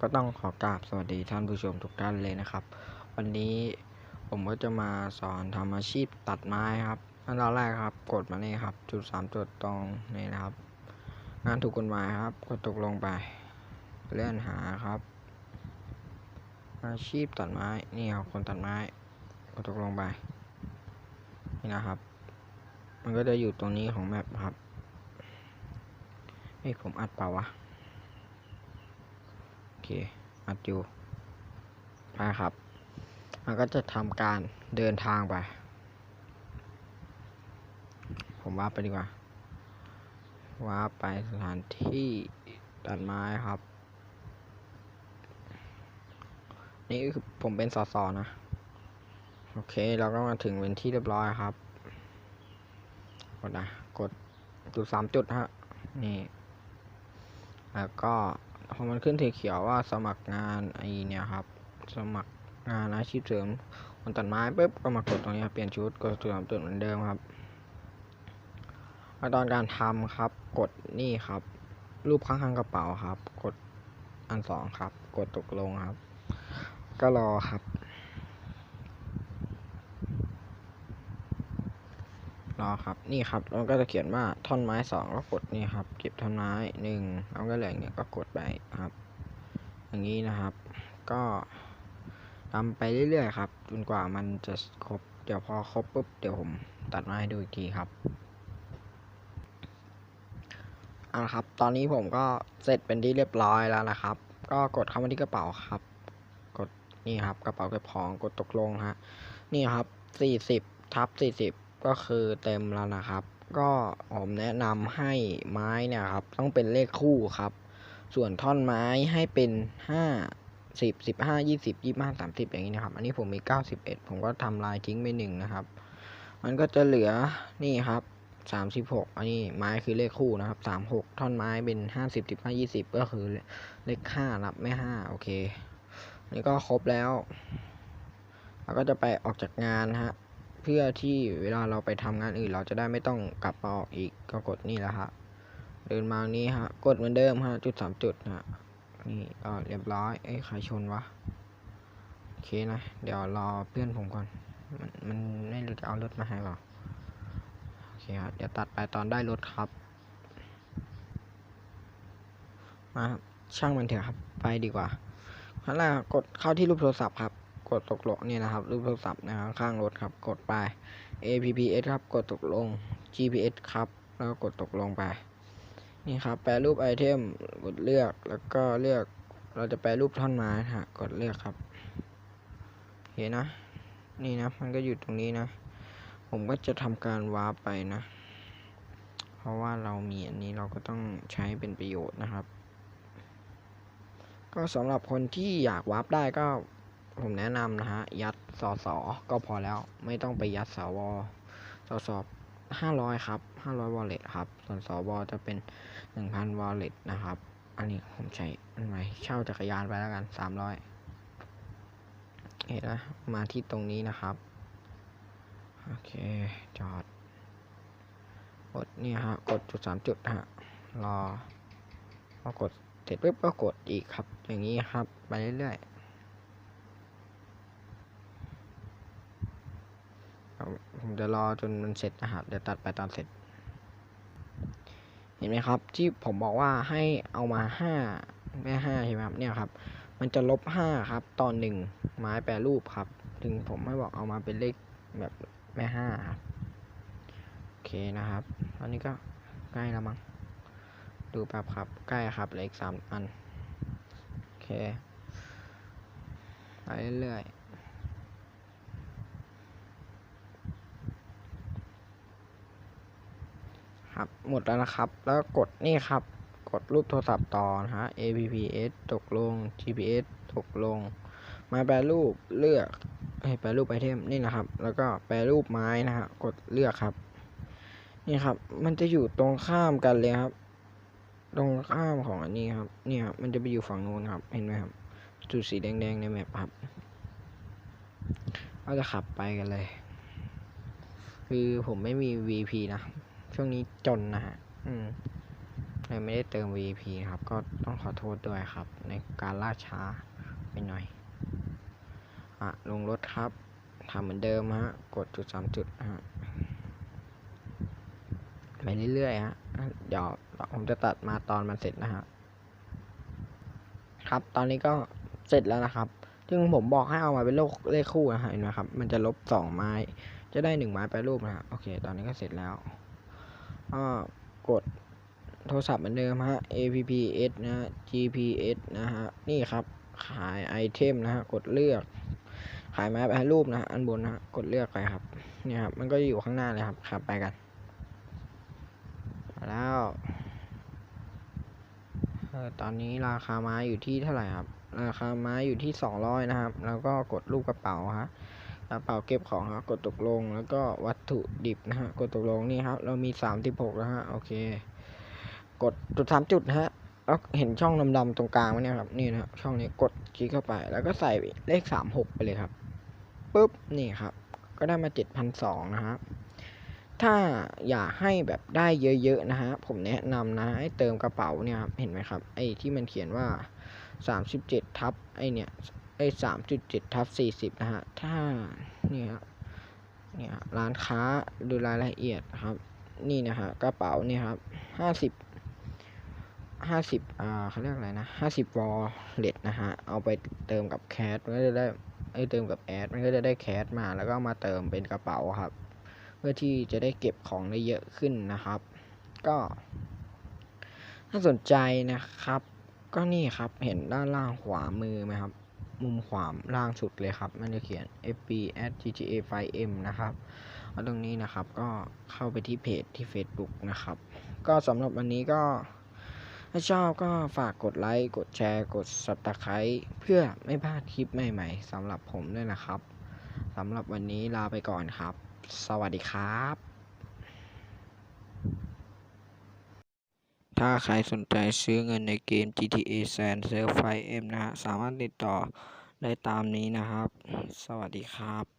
ก็ต้องขอกราบสวัสดีท่านผู้ชมทุกท่านเลยนะครับ วันนี้ผมก็จะมาสอนทำอาชีพตัดไม้ครับขั้นตอนแรกครับ กดมานี่ครับ จุดสามจุดตรงนี่นะครับ งานถูกกฎหมายครับ กดตกลงไป เลื่อนหาครับ อาชีพตัดไม้นี่ครับคนตัดไม้ กดตกลงไปนี่นะครับ มันก็จะอยู่ตรงนี้ของแมปครับเฮ้ยผมอัดเปล่าวะ เคอัดอยู่ไปครับ มันก็จะทำการเดินทางไป ผมว่าไปดีกว่า ว่าไปสถานที่ตัดไม้ครับ นี่คือผมเป็นสสนะ โอเค เราก็มาถึงเป็นที่เรียบร้อยครับ กดนะ กดจุดสามจุดฮะ นี่ แล้วก็ พอมันขึ้นสีเขียวว่าสมัครงานไอเนี่ยครับ สมัครงานอาชีพเสริมคนตัดไม้ปุ๊บก็มากดตรงนี้เปลี่ยนชุดกดตัวเหมือนเดิมครับขั้นตอนการทำครับ กดนี่ครับ รูปข้างๆกระเป๋าครับ กดอันสองครับ กดตกลงครับ ก็รอครับ รอครับ นี่ครับมันก็จะเขียนว่าท่อนไม้สองก็กดนี่ครับ เก็บท่อนไม้หนึ่งแล้วก็เหลือเนี่ยก็กดไปครับ อย่างนี้นะครับ ก็ทำไปเรื่อยๆครับจนกว่ามันจะครบ เดี๋ยวพอครบปุ๊บเดี๋ยวผมตัดมาให้ดูอีกทีครับเอาละครับ ตอนนี้ผมก็เสร็จเป็นที่เรียบร้อยแล้วนะครับ ก็กดเข้ามาที่กระเป๋าครับ กดนี่ครับกระเป๋าเก็บของกดตกลงฮะนี่ครับสี่สิบทับสี่สิบ ก็คือเต็มแล้วนะครับ ก็ผมแนะนำให้ไม้เนี่ยครับ ต้องเป็นเลขคู่ครับ ส่วนท่อนไม้ให้เป็นห้าสิบสิบห้ายี่สิบยี่ห้าสามสิบอย่างนี้นะครับ อันนี้ผมมีเก้าสิบเอ็ดผมก็ทำลายทิ้งไปหนึ่งนะครับ มันก็จะเหลือนี่ครับสามสิบหกอันนี้ไม้คือเลขคู่นะครับสามหกท่อนไม้เป็นห้าสิบสิบห้ายี่สิบก็คือเลขห้านับไม่ห้าโอเคอันนี้ก็ครบแล้วเราก็จะไปออกจากงานฮะ เพื่อที่เวลาเราไปทำงานอื่น เราจะได้ไม่ต้องกลับมาออกอีกก็กดนี่แหละฮะเดินมานี้ฮะ กดเหมือนเดิมฮะจุดสามจุดฮะนี่ก็เรียบร้อยเอ้ยใครชนวะโอเคนะ เดี๋ยวรอเพื่อนผมก่อน มันมันไม่รู้จะเอารถมาให้เปล่าโอเคครับเดี๋ยวตัดไปตอนได้รถครับมาช่างมันเถอะครับ ไปดีกว่าขั้นแรกกดเข้าที่รูปโทรศัพท์ครับ กดตกลงนี่นะครับรูปโทรศัพท์นะครับข้างรถครับกดไป APPS ครับกดตกลง GPS ครับแล้วกดตกลงไป นี่ครับ แปลรูปไอเทมกดเลือกแล้วก็เลือกเราจะแปลรูปท่อนไม้ฮะกดเลือกครับเห็นนะ นี่นะมันก็อยู่ตรงนี้นะ ผมก็จะทำการวาร์ปไปนะ เพราะว่าเรามีอันนี้เราก็ต้องใช้เป็นประโยชน์นะครับ ก็สำหรับคนที่อยากวาร์ปได้ก็ ผมแนะนำนะฮะ ยัดสอสอก็พอแล้ว ไม่ต้องไปยัดสวสอสอบห้าร้อยครับห้าร้อยวอลเล็ตครับ ส่วนสวจะเป็นหนึ่งพันวอลเล็ตนะครับ อันนี้ผมใช้อันใหมเช่าจักรยานไปแล้วกันสามร้อยเห็นนะมาที่ตรงนี้นะครับ โอเค จอด กดนี่ฮะ กดจุดสามจุดฮะ รอพอกดเสร็จปุ๊บก็กดอีกครับ อย่างนี้ครับ ไปเรื่อยๆครับ ผมจะรอจนมันเสร็จนะครับ เดี๋ยวตัดไปตอนเสร็จ เห็นไหมครับ ที่ผมบอกว่าให้เอามาห้าแม่ห้าใช่ไหมครับเนี่ยครับ มันจะลบห้าครับตอนหนึ่งไม้แปรรูปครับ ถึงผมไม่บอกเอามาเป็นเลขแบบแม่ห้าครับโอเคนะครับ ตอนนี้ก็ใกล้แล้วมั้งดูแป๊บครับใกล้ครับเหลืออีกสามอันโอเคไปเรื่อยๆครับ หมดแล้วนะครับ แล้วกดนี่ครับ กดรูปโทรศัพท์ต่อนะฮะ APPS ตกลง GPS ตกลง มาแปลรูปเลือกให้แปลรูปไอเทมนี่นะครับ แล้วก็แปลรูปไม้นะฮะ กดเลือกครับ นี่ครับ มันจะอยู่ตรงข้ามกันเลยครับ ตรงข้ามของอันนี้ครับ เนี่ยครับมันจะไปอยู่ฝั่งนู้นครับ เห็นไหมครับ จุดสีแดงๆในแมปครับเราจะขับไปกันเลย คือผมไม่มี VP นะ ช่วงนี้จนนะฮะ อืมเลยไม่ได้เติม VP ครับ ก็ต้องขอโทษด้วยครับ ในการล่าช้าไปหน่อย อะ ลงรถครับทำเหมือนเดิมฮะ กดจุดสามจุดฮะไปเรื่อยๆฮะ เดี๋ยวผมจะตัดมาตอนมันเสร็จนะฮะ ครับ ตอนนี้ก็เสร็จแล้วนะครับ ซึ่งผมบอกให้เอามาเป็นเลขเลขคู่นะฮะเห็นไหมครับ มันจะลบสองไม้ จะได้หนึ่งไม้แปรูปนะฮะ โอเค ตอนนี้ก็เสร็จแล้ว ก็กดโทรศัพท์เหมือนเดิมฮะ APPS นะ GPS นะฮะ นี่ครับ ขายไอเทมนะฮะ กดเลือก ขายไม้แปรูปนะฮะอันบนนะกดเลือกไปครับ นี่ครับ มันก็อยู่ข้างหน้าเลยครับครับไปกัน แล้วตอนนี้ราคาไม้อยู่ที่เท่าไหร่ครับ ราคาไม้อยู่ที่สองร้อยนะครับ แล้วก็กดรูปกระเป๋าฮะ ระเป๋าเก็บของครับกดตกลงแล้วก็วัตถุดิบนะฮะกดตกลงนี่ครับ เรามีสามสิบหกแล้วฮะโอเค กดจุดสามจุดนะฮะแล้วเห็นช่องดำๆตรงกลางไหมเนี่ยครับนี่นะช่องนี้กดคลิกเข้าไป แล้วก็ใส่เลขสามหกไปเลยครับปุ๊บนี่ครับ ก็ได้มาเจ็ดพันสองนะฮะถ้าอยากให้แบบได้เยอะๆนะฮะผมแนะนำนะให้เติมกระเป๋าเนี่ยครับเห็นไหมครับไอ้ที่มันเขียนว่า 37 ทับไอ้เนี่ย ไอ้3.7ทับ40นะฮะ ถ้าเนี่ยเนี่ยร้านค้าดูรายละเอียดครับ นี่นะฮะกระเป๋าเนี่ยครับ50 50อ่าเขาเรียกอะไรนะ50วอลเล็ตนะฮะ เอาไปเติมกับแคสมันก็จะได้ไอ้เติมกับแอดมันก็จะได้แคสมาแล้วก็มาเติมเป็นกระเป๋าครับ เพื่อที่จะได้เก็บของได้เยอะขึ้นนะครับ ก็ ถ้าสนใจนะครับ ก็นี่ครับเห็นด้านล่างขวามือไหมครับ มุมขวาล่างสุดเลยครับ มันจะเขียน fb at gta 5m นะครับเอาตรงนี้นะครับก็เข้าไปที่เพจที่ Facebook นะครับ ก็สำหรับวันนี้ก็ถ้าชอบก็ฝากกดไลค์กดแชร์กด subscribe เพื่อไม่พลาดคลิปใหม่ๆสำหรับผมด้วยนะครับสำหรับวันนี้ลาไปก่อนครับ สวัสดีครับ ถ้าใครสนใจซื้อเงินในเกม GTA San Self 5M นะฮะ สามารถติดต่อได้ตามนี้นะครับ สวัสดีครับ